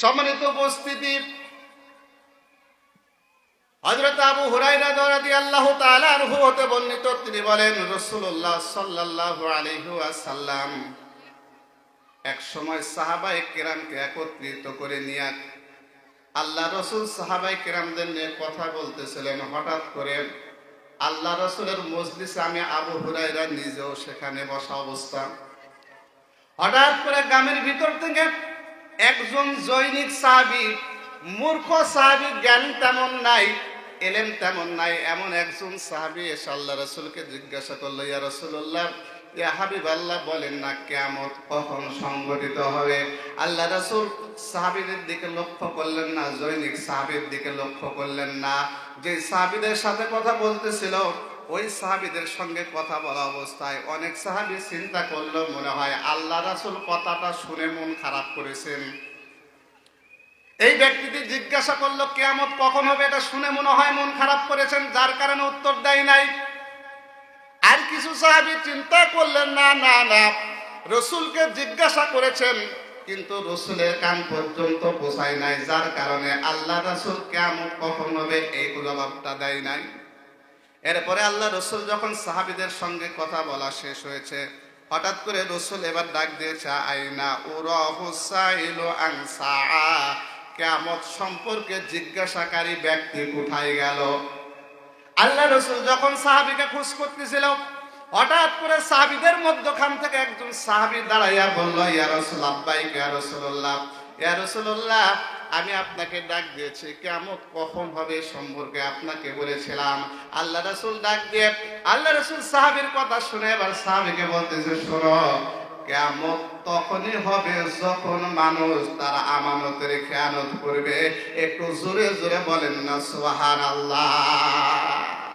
সম্মানিত উপস্থিতি। হযরত আবু হুরায়রা রাদিয়াল্লাহু তাআলা আনহু হতে বর্ণিত, তিনি বলেন, রাসূলুল্লাহ সাল্লাল্লাহু আলাইহি ওয়াসাল্লাম এক সময় সাহাবাই কেরামকে একত্রিত করে নিয়ে আল্লাহ রসুল সাহাবাই কেরামদের নিয়ে কথা বলতেছিলেন। হঠাৎ করে আল্লাহ রসুলের মজলিসে আমি আবু হুরাইরা নিজেও সেখানে বসা অবস্থা। হঠাৎ করে গ্রামের ভিতর থেকে একজন জৈনিক সাহাবি, মূর্খ সাহাবি, জ্ঞান তেমন নাই এলেন তেমন নাই, এমন একজন সাহাবি এসে আল্লাহ রসুলকে জিজ্ঞাসা করল, ইয়া রসুল্লাহ বলেন না কখন সংগঠিত হবে? আল্লাহ দিকে লক্ষ্য করলেন না, জৈনিক দিকে লক্ষ্য করলেন না। যে সাহাবিদের সাথে কথা বলতেছিল ওই সাহাবিদের সঙ্গে কথা বলা অবস্থায় অনেক সাহাবি চিন্তা করল মনে হয় আল্লাহ রাসুল কথাটা শুনে মন খারাপ করেছেন। এই ব্যক্তিটি জিজ্ঞাসা করল, কেয়ামত কখন হবে? এটা শুনে মনে হয় মন খারাপ করেছেন, যার কারণে উত্তর দেয় নাই। আর কিছু সাহাবি চিন্তা করলেন, না না না, রসুলকে জিজ্ঞাসা করেছেন, কিন্তু রসুলের কান পর্যন্ত পোষায় নাই, যার কারণে আল্লাহ রসুল কেমন কখন হবে এই জবাবটা দেয় নাই। এরপরে আল্লাহ রসুল যখন সাহাবিদের সঙ্গে কথা বলা শেষ হয়েছে, হঠাৎ করে রসুল এবার ডাক দিয়েছে, আইনা কেমত সম্পর্কে জিজ্ঞাসাকারী ব্যক্তি কোথায় গেল? আল্লাহ রসুল যখন সাহাবিকে খুশ করতেছিল, হঠাৎ করে সাহাবিদের মধ্যখান থেকে একজন সাহাবি দাঁড়াইয়া বলল, ইয়া রসুল আব্বাই ইয়া রসুল্লাহ ইয়া রসুল্লাহ আমি আপনাকে ডাক দিয়েছি কেমন কখন হবে সম্পর্কে আপনাকে বলেছিলাম। আল্লাহ রসুল ডাক দিয়ে, আল্লাহ রসুল সাহাবের কথা শুনে এবার সাহাবিকে বলতেছে, শোনো কেমন তখনই হবে যখন মানুষ তার আমানতের খেয়ানত করবে। একটু জোরে জোরে বলেন না সোহার আল্লাহ